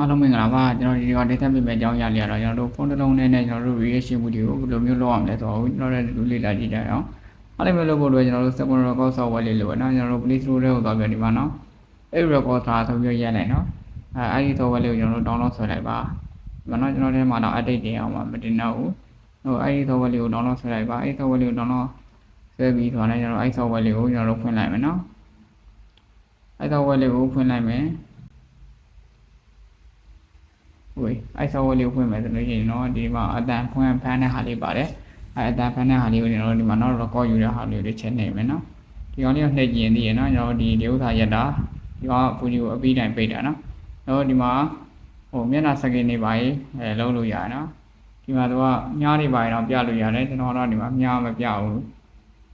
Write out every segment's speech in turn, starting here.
အားလုံးမင်္ဂလာပါကျွန်တော်ဒီက data ပြင်မဲ့အကြောင်းအရာလေးကတော့ကျွန်တော်တို့ဖုန်းတစ်လုံးနဲ့နဲ့ကျွန်တော်တို့ reaction မှုတွေကိုဘယ်လိုမျိုးလုပ်အောင်လဲဆိုတော့ကျွန်တော်တို့လူလေ့လာကြည့်ကြအောင်အားလုံးမျိုးလုပ်ဖို့အတွက်ကျွန်တော်တို့ second record software လေးလိုပဲเนาะကျွန်တော်တို့ play store ထဲကိုသွားပြီးဒီမှာเนาะအဲ့ record ဆိုတာဆိုပြီးရိုက်လိုက်เนาะအဲအဲ့ဒီ software လေးကိုကျွန်တော်တို့ download ဆွဲလိုက်ပါဒီမှာเนาะကျွန်တော်ထဲမှာတော့ update တင်အောင်မတင်တော့ဘူးဟိုအဲ့ဒီ software လေးကို download ဆွဲလိုက်ပါအဲ့ဒီ software လေးကို download ဆွဲပြီးသွားတယ်ကျွန်တော်အဲ့ software လေးကိုကျွန်တော်တို့ဖွင့်လိုက်မယ်เนาะအဲ့ software လေးကိုဖွင့်လိုက်မယ် ဝေးအဲ့ဆောက်ဝဲလေးကိုဖွင့်မယ်ဆိုလို့ရှိရင်တော့ဒီမှာအတန်ဖွင့်ဖမ်းတဲ့ဟာလေးပါတယ်အဲ့အတန်ဖမ်းတဲ့ဟာလေးကိုကျွန်တော်တို့ဒီမှာတော့ record ယူတဲ့ဟာလေးကိုချက်နေမယ်နော်ဒီကောင်လေးကနှိပ်ကျင်သေးရနော်ကျွန်တော်ဒီဒီဥစ္စာရက်တာဒီကောင်ကပူကြီးကိုအပြီးတိုင်းပိတ်တာနော်တော့ဒီမှာဟိုမျက်နှာစကင်နေပါရေးအဲလုံးလို့ရတယ်နော်ဒီမှာတော့မြားနေပါရင်တော့ပြလို့ရတယ်ကျွန်တော်တော့ဒီမှာမြားမပြဘူး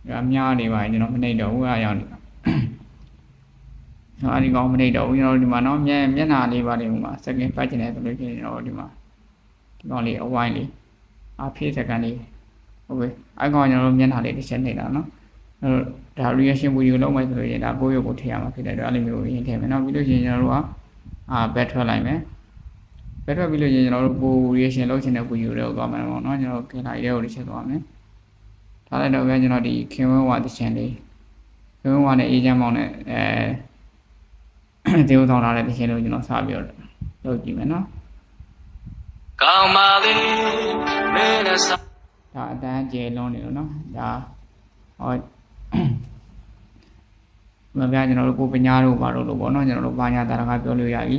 ဒါမြားနေပါရင်ကျွန်တော်မနှိပ်တော့ဘူးအားရောက်နေ နော်အဲ့ဒီကောင်မနှိပ်တော့ဘူးကျွန်တော်ဒီမှာနော်မျက်မျက်နှာလေးပါလေးဟိုမှာ second ပတ်ကျင်တယ်ဆိုလို့ရှိရင်တော့ဒီမှာဒီကောင်လေးအဝိုင်းလေးအဖေးစကန်လေးဟုတ်ပြီအဲ့ကောင်ကျွန်တော်တို့မျက်နှာလေးတစ်ချက်နှိပ်တာနော်အဲ့ဒါ reaction video လုပ်မယ်ဆိုလို့ရှိရင်ဒါကိုယ့်ရုပ်ကိုထည့်ရမှာဖြစ်တယ်တော့အဲ့လိုမျိုးရင်ထည့်မယ်နော်ပြီးလို့ရှိရင်ကျွန်တော်တို့ကအာ back ထွက်လိုက်မယ်ဘက်ထွက်ပြီးလို့ရှိရင်ကျွန်တော်တို့ပို reaction လုပ်ချင်တဲ့ video တွေကိုသွားမယ်ပေါ့နော်ကျွန်တော်ခင်လာရဲကိုတစ်ချက်သွားမယ်ထားလိုက်တော့ပြန်ကျွန်တော်ဒီခင်ဝဲဝါတစ်ချင်လေးခင်ဝဲဝါနဲ့အေးချမ်းမောင်းနဲ့အဲ တေးဥဆောင်ထားတဲ့တစ်ချင်လေးကိုကျွန်တော်စပြီးတော့လုပ်ကြည့်မယ်နော်ကောင်းပါလေမင်းနဲ့စဒါအတန်းကျယ်လုံးနေလို့နော်ဒါဟောမပြကျွန်တော်တို့ကိုပညာတို့ဘာလို့လို့ပေါ့နော်ကျွန်တော်တို့ဘာညာတာကပြောလို့ရပြီ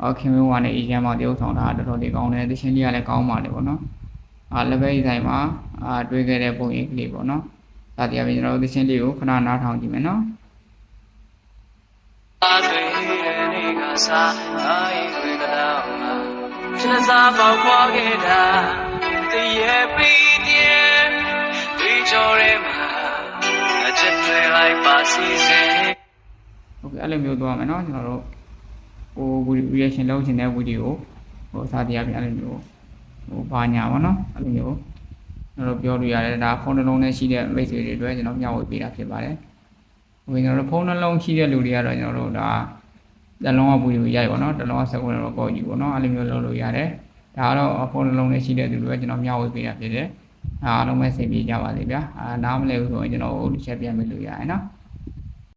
အော်ခင်မင်းဝါနဲ့အေဂျင့်မောင်တရုပ်ဆောင်တာတော်တော်လေးကောင်းတယ်တချင်းလေးကလည်းကောင်းပါတယ်ပေါ့နော်အာလက်ပဲဆိုင်မှာအာတွေးခဲ့တဲ့ပုံရိပ်ကလေးပေါ့နော်ဒါတရားပြင်ကျွန်တော်တို့တချင်းလေးကိုခဏနားထောင်ကြည့်မယ်နော် ပါတွေတဲ့နေ့ကစားအိုင်ဝင်ကလာမှာရှင်စားပေါက်ပွားခဲ့တာတည်းရဲ့ပြီးတဲ့ဒီကြော်ရဲမှာအချက်တွေလိုက်ပါစီစင်ဟုတ်ကဲ့အဲ့လိုမျိုးသွားမယ်နော်ကျွန်တော်တို့ဟို reaction လုပ်ချင်တဲ့ video ဟိုစာတရားပြင်အဲ့လိုမျိုးဟိုဘာညာပေါ့နော်အဲ့လိုမျိုးကျွန်တော်တို့ပြောလို့ရတယ်ဒါဖုန်းတစ်လုံးနဲ့ရှိတဲ့မိတ်ဆွေတွေအတွက်ကျွန်တော်မျှဝေပေးတာဖြစ်ပါတယ် ဟိုကျွန်တော်တို့ဖုန်းနှလုံးရှိတဲ့လူတွေကတော့ကျွန်တော်တို့ဒါတစ်လုံးက video ရိုက်ပေါ့နော်တစ်လုံးကစကွန်တော့ကောက်ကြည့်ပေါ့နော်အဲ့လိုမျိုးလုပ်လို့ရတယ်ဒါကတော့ဖုန်းနှလုံးနဲ့ရှိတဲ့သူတွေကကျွန်တော်မျှဝေပေးတာဖြစ်တယ်အားလုံးပဲစိတ်ပြေကြပါစေဗျာအာနားမလဲဘူးဆိုရင်ကျွန်တော်ဟိုတစ်ချက်ပြန်ပေးလို့ရတယ်နော်